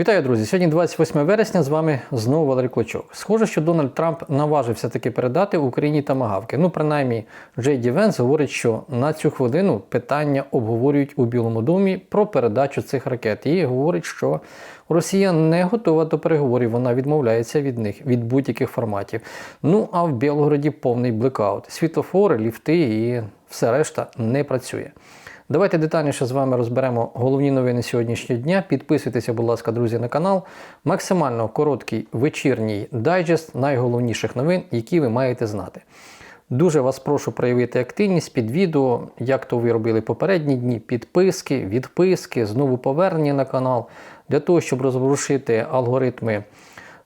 Вітаю, друзі! Сьогодні 28 вересня. З вами знову Валерій Клочок. Схоже, що Дональд Трамп наважився таки передати Україні тамагавки. Ну, принаймні, Джей Ді Венс говорить, що на цю хвилину питання обговорюють у Білому домі про передачу цих ракет. І говорить, що Росія не готова до переговорів, вона відмовляється від них від будь-яких форматів. Ну а в Білгороді повний блекаут. Світлофори, ліфти і все решта не працює. Давайте детальніше з вами розберемо головні новини сьогоднішнього дня. Підписуйтеся, будь ласка, друзі, на канал. Максимально короткий вечірній дайджест найголовніших новин, які ви маєте знати. Дуже вас прошу проявити активність під відео, як то ви робили попередні дні, підписки, відписки, знову повернення на канал, для того, щоб розворушити алгоритми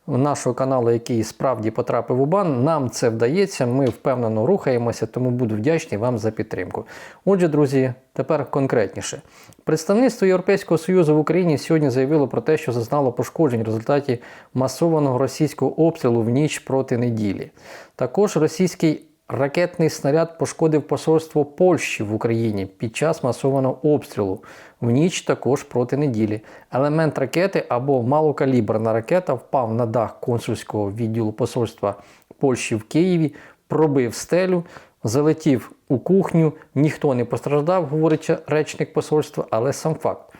нашого каналу, який справді потрапив у бан. Нам це вдається, ми впевнено рухаємося, тому буду вдячний вам за підтримку. Отже, друзі, тепер конкретніше. Представництво Європейського Союзу в Україні сьогодні заявило про те, що зазнало пошкоджень в результаті масованого російського обстрілу в ніч проти неділі. Також російський Ракетний снаряд пошкодив посольство Польщі в Україні під час масованого обстрілу в ніч також проти неділі. Елемент ракети або малокаліберна ракета впав на дах консульського відділу посольства Польщі в Києві, пробив стелю, залетів у кухню. Ніхто не постраждав, говорить речник посольства, але сам факт.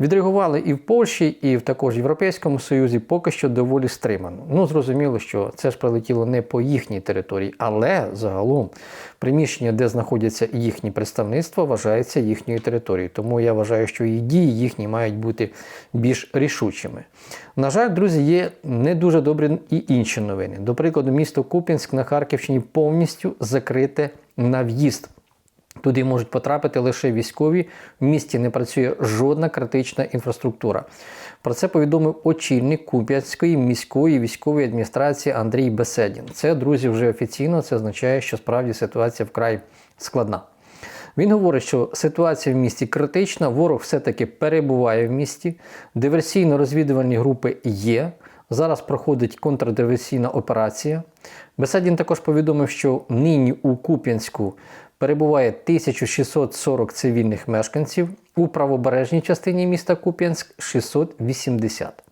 Відреагували і в Польщі, і в також Європейському Союзі поки що доволі стримано. Ну, зрозуміло, що це ж прилетіло не по їхній території, але загалом приміщення, де знаходяться їхні представництва, вважається їхньою територією. Тому я вважаю, що і дії їхні мають бути більш рішучими. На жаль, друзі, є не дуже добрі і інші новини. До прикладу, місто Куп'янськ на Харківщині повністю закрите на в'їзд. Туди можуть потрапити лише військові. В місті не працює жодна критична інфраструктура. Про це повідомив очільник Куп'янської міської військової адміністрації Андрій Беседін. Це, друзі, вже офіційно. Це означає, що справді ситуація вкрай складна. Він говорить, що ситуація в місті критична, ворог все-таки перебуває в місті, диверсійно-розвідувальні групи є. Зараз проходить контрдиверсійна операція. Беседін також повідомив, що нині у Куп'янську перебуває 1640 цивільних мешканців, у правобережній частині міста Куп'янськ 680.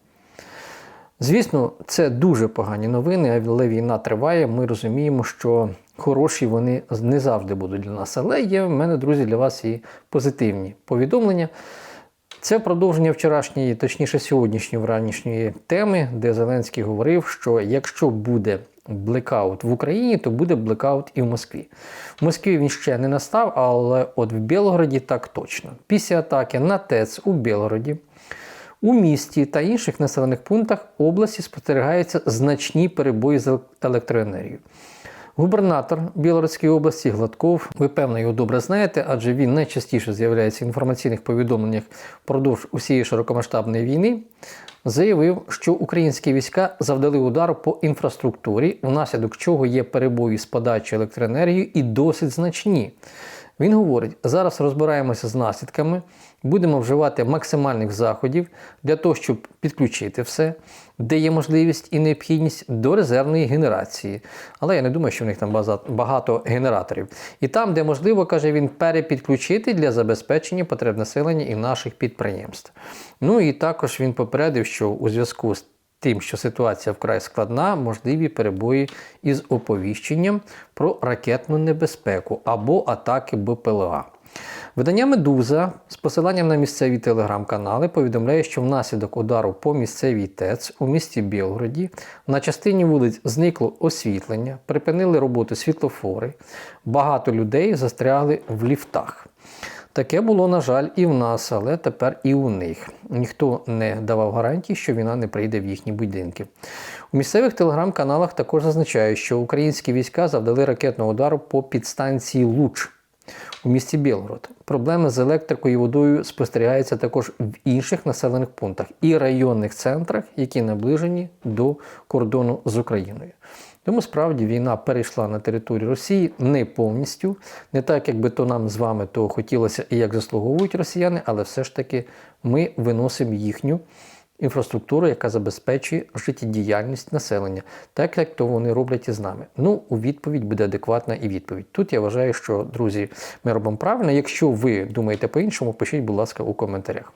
Звісно, це дуже погані новини, але війна триває. Ми розуміємо, що хороші вони не завжди будуть для нас. Але є в мене, друзі, для вас і позитивні повідомлення. Це продовження вчорашньої, точніше сьогоднішньої вранішньої теми, де Зеленський говорив, що якщо буде блекаут в Україні, то буде блекаут і в Москві. В Москві він ще не настав, але от в Білгороді так точно. Після атаки на ТЕЦ у Білгороді. У місті та інших населених пунктах області спостерігаються значні перебої з електроенергією. Губернатор Білоруської області Гладков, ви певно його добре знаєте, адже він найчастіше з'являється в інформаційних повідомленнях впродовж усієї широкомасштабної війни, заявив, що українські війська завдали удару по інфраструктурі, внаслідок чого є перебої з подачі електроенергії і досить значні. Він говорить: зараз розбираємося з наслідками, будемо вживати максимальних заходів для того, щоб підключити все, де є можливість і необхідність до резервної генерації. Але я не думаю, що в них там багато генераторів. І там, де можливо, каже він, перепідключити для забезпечення потреб населення і наших підприємств. Ну і також він попередив, що у зв'язку з Тим, що ситуація вкрай складна, можливі перебої із оповіщенням про ракетну небезпеку або атаки БПЛА. Видання Медуза з посиланням на місцеві телеграм-канали повідомляє, що внаслідок удару по місцевій ТЕЦ у місті Білгороді на частині вулиць зникло освітлення, припинили роботу світлофори, багато людей застрягли в ліфтах. Таке було, на жаль, і в нас, але тепер і у них. Ніхто не давав гарантій, що війна не прийде в їхні будинки. У місцевих телеграм-каналах також зазначають, що українські війська завдали ракетного удару по підстанції Луч у місті Білгород. Проблеми з електрикою і водою спостерігаються також в інших населених пунктах і районних центрах, які наближені до кордону з Україною. Тому справді війна перейшла на територію Росії не повністю, не так, як би то нам з вами того хотілося і як заслуговують росіяни, але все ж таки ми виносимо їхню інфраструктуру, яка забезпечує життєдіяльність населення, так як то вони роблять і з нами. Ну, у відповідь буде адекватна і відповідь. Тут я вважаю, що, друзі, ми робимо правильно. Якщо ви думаєте по-іншому, пишіть, будь ласка, у коментарях.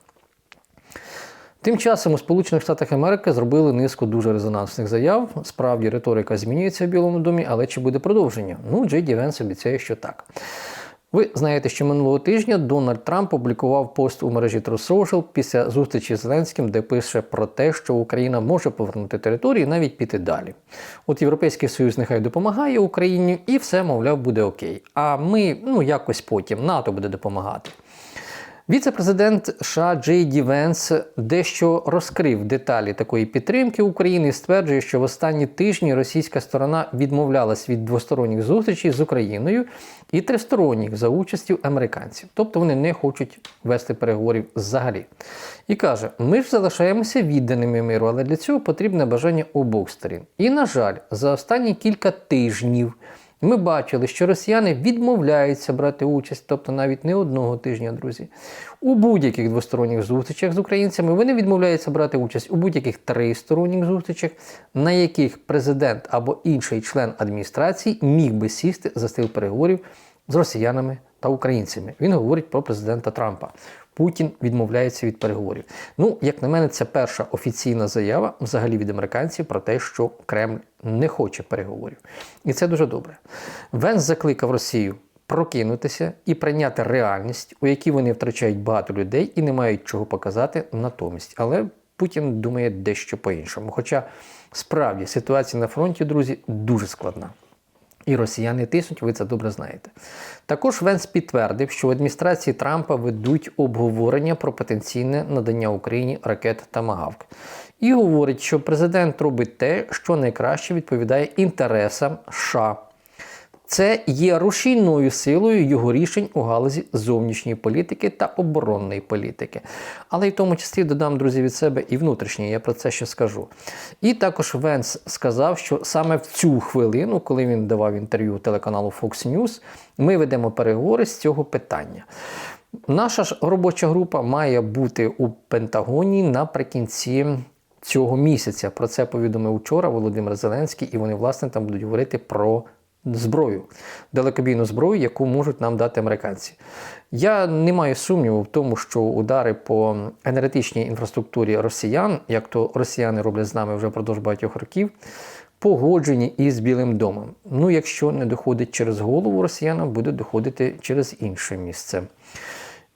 Тим часом у Сполучених Штатах Америки зробили низку дуже резонансних заяв. Справді риторика змінюється в Білому домі, але чи буде продовження? Ну, Джей Ді Венс обіцяє, що так. Ви знаєте, що минулого тижня Дональд Трамп опублікував пост у мережі True Social після зустрічі з Зеленським, де пише про те, що Україна може повернути території і навіть піти далі. От Європейський Союз нехай допомагає Україні, і все, мовляв, буде окей. А ми ну якось потім НАТО буде допомагати. Віце-президент США Джей Ді Венс дещо розкрив деталі такої підтримки України і стверджує, що в останні тижні російська сторона відмовлялась від двосторонніх зустрічей з Україною і тристоронніх за участю американців. Тобто вони не хочуть вести переговорів взагалі. І каже: ми ж залишаємося відданими миру, але для цього потрібне бажання обох сторін. І, на жаль, за останні кілька тижнів. Ми бачили, що росіяни відмовляються брати участь, тобто навіть не одного тижня, друзі. У будь-яких двосторонніх зустрічах з українцями вони відмовляються брати участь у будь-яких тристоронніх зустрічах, на яких президент або інший член адміністрації міг би сісти за стіл переговорів з росіянами та українцями. Він говорить про президента Трампа. Путін відмовляється від переговорів. Ну, як на мене, це перша офіційна заява взагалі від американців про те, що Кремль не хоче переговорів. І це дуже добре. Венс закликав Росію прокинутися і прийняти реальність, у якій вони втрачають багато людей і не мають чого показати натомість. Але Путін думає дещо по-іншому. Хоча справді ситуація на фронті, друзі, дуже складна. І росіяни тиснуть, ви це добре знаєте. Також Венс підтвердив, що в адміністрації Трампа ведуть обговорення про потенційне надання Україні ракет та магавк. І говорить, що президент робить те, що найкраще відповідає інтересам США. Це є рушійною силою його рішень у галузі зовнішньої політики та оборонної політики. Але й в тому числі додам, друзі, від себе і внутрішнє, я про це ще скажу. І також Венс сказав, що саме в цю хвилину, коли він давав інтерв'ю телеканалу Fox News, ми ведемо переговори з цього питання. Наша ж робоча група має бути у Пентагоні наприкінці. Цього місяця про це повідомив вчора Володимир Зеленський, і вони, власне, там будуть говорити про зброю, далекобійну зброю, яку можуть нам дати американці. Я не маю сумніву в тому, що удари по енергетичній інфраструктурі росіян, як то росіяни роблять з нами вже впродовж багатьох років, погоджені із Білим домом. Ну, якщо не доходить через голову росіянам, буде доходити через інше місце.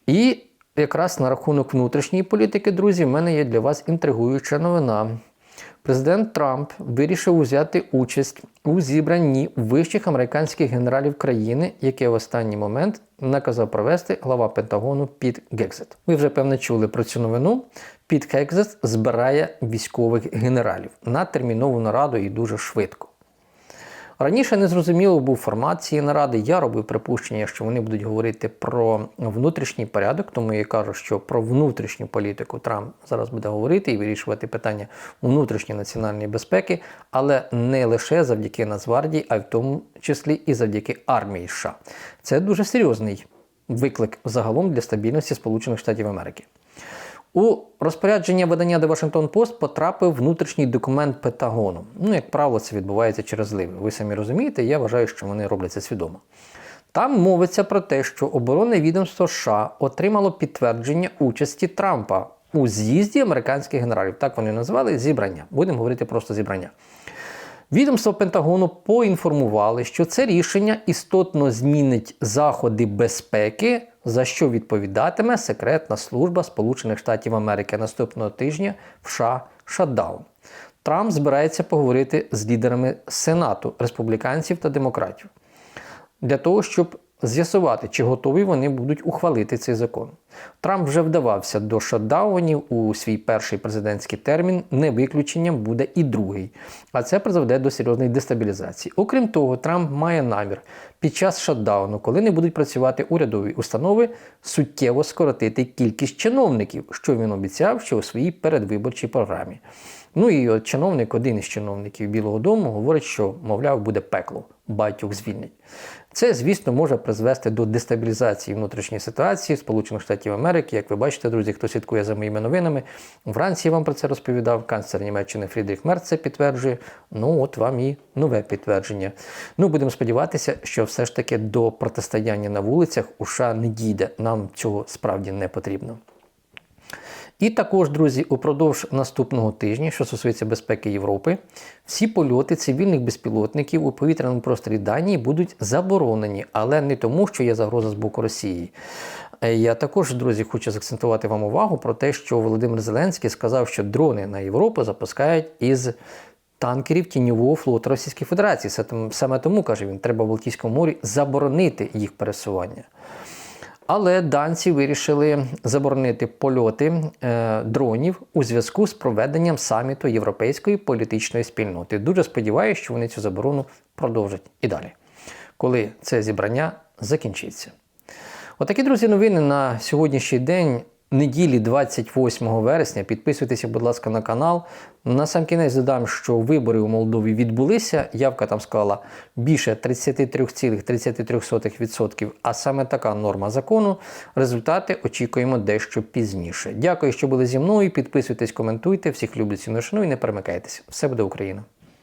І якраз на рахунок внутрішньої політики, друзі, в мене є для вас інтригуюча новина. Президент Трамп вирішив взяти участь у зібранні вищих американських генералів країни, яке в останній момент наказав провести глава Пентагону Піт Гекзет. Ви вже певне чули про цю новину. Піт Гекзет збирає військових генералів на термінову нараду і дуже швидко. Раніше незрозуміло був формат цієї наради. Я робив припущення, що вони будуть говорити про внутрішній порядок, тому я кажу, що про внутрішню політику Трамп зараз буде говорити і вирішувати питання внутрішньої національної безпеки, але не лише завдяки Нацгвардії, а й в тому числі і завдяки армії США. Це дуже серйозний виклик загалом для стабільності Сполучених Штатів Америки. У розпорядження видання The Washington Post потрапив внутрішній документ Пентагону. Ну, як правило, це відбувається через ливи. Ви самі розумієте, я вважаю, що вони роблять це свідомо. Там мовиться про те, що оборонне відомство США отримало підтвердження участі Трампа у з'їзді американських генералів. Так вони назвали зібрання. Будемо говорити просто зібрання. Відомство Пентагону поінформували, що це рішення істотно змінить заходи безпеки, за що відповідатиме секретна служба Сполучених Штатів Америки наступного тижня в США Шатдаун. Трамп збирається поговорити з лідерами Сенату, республіканців та демократів для того, щоб з'ясувати, чи готові вони будуть ухвалити цей закон. Трамп вже вдавався до шатдаунів у свій перший президентський термін, не виключенням буде і другий. А це призведе до серйозної дестабілізації. Окрім того, Трамп має намір під час шатдауну, коли не будуть працювати урядові установи, суттєво скоротити кількість чиновників, що він обіцяв ще у своїй передвиборчій програмі. Ну і от чиновник, один із чиновників Білого Дому, говорить, що, мовляв, буде пекло, багатьох звільнять. Це, звісно, може призвести до дестабілізації внутрішньої ситуації Сполучених Штатів Америки. Як ви бачите, друзі, хто слідкує за моїми новинами, вранці я вам про це розповідав. Канцлер Німеччини Фрідріх Мерц це підтверджує. Ну, от вам і нове підтвердження. Ну, будемо сподіватися, що все ж таки до протистояння на вулицях у США не дійде. Нам цього справді не потрібно. І також, друзі, упродовж наступного тижня, що стосується безпеки Європи, всі польоти цивільних безпілотників у повітряному просторі Данії будуть заборонені, але не тому, що є загроза з боку Росії. Е, Я також, друзі, хочу заакцентувати вам увагу про те, що Володимир Зеленський сказав, що дрони на Європу запускають із танкерів тіньового флоту Російської Федерації. Саме тому, каже він, треба в Балтійському морі заборонити їх пересування. Але данці вирішили заборонити польоти е, дронів у зв'язку з проведенням саміту Європейської політичної спільноти. Дуже сподіваюся, що вони цю заборону продовжать і далі, коли це зібрання закінчиться. Отакі, друзі, новини на сьогоднішній день, неділі 28 вересня. Підписуйтеся, будь ласка, на канал. На сам кінець додам, що вибори у Молдові відбулися. Явка там склала більше 33,33%, а саме така норма закону. Результати очікуємо дещо пізніше. Дякую, що були зі мною. Підписуйтесь, коментуйте. Всіх люблю ціну шану і не перемикайтеся. Все буде Україна!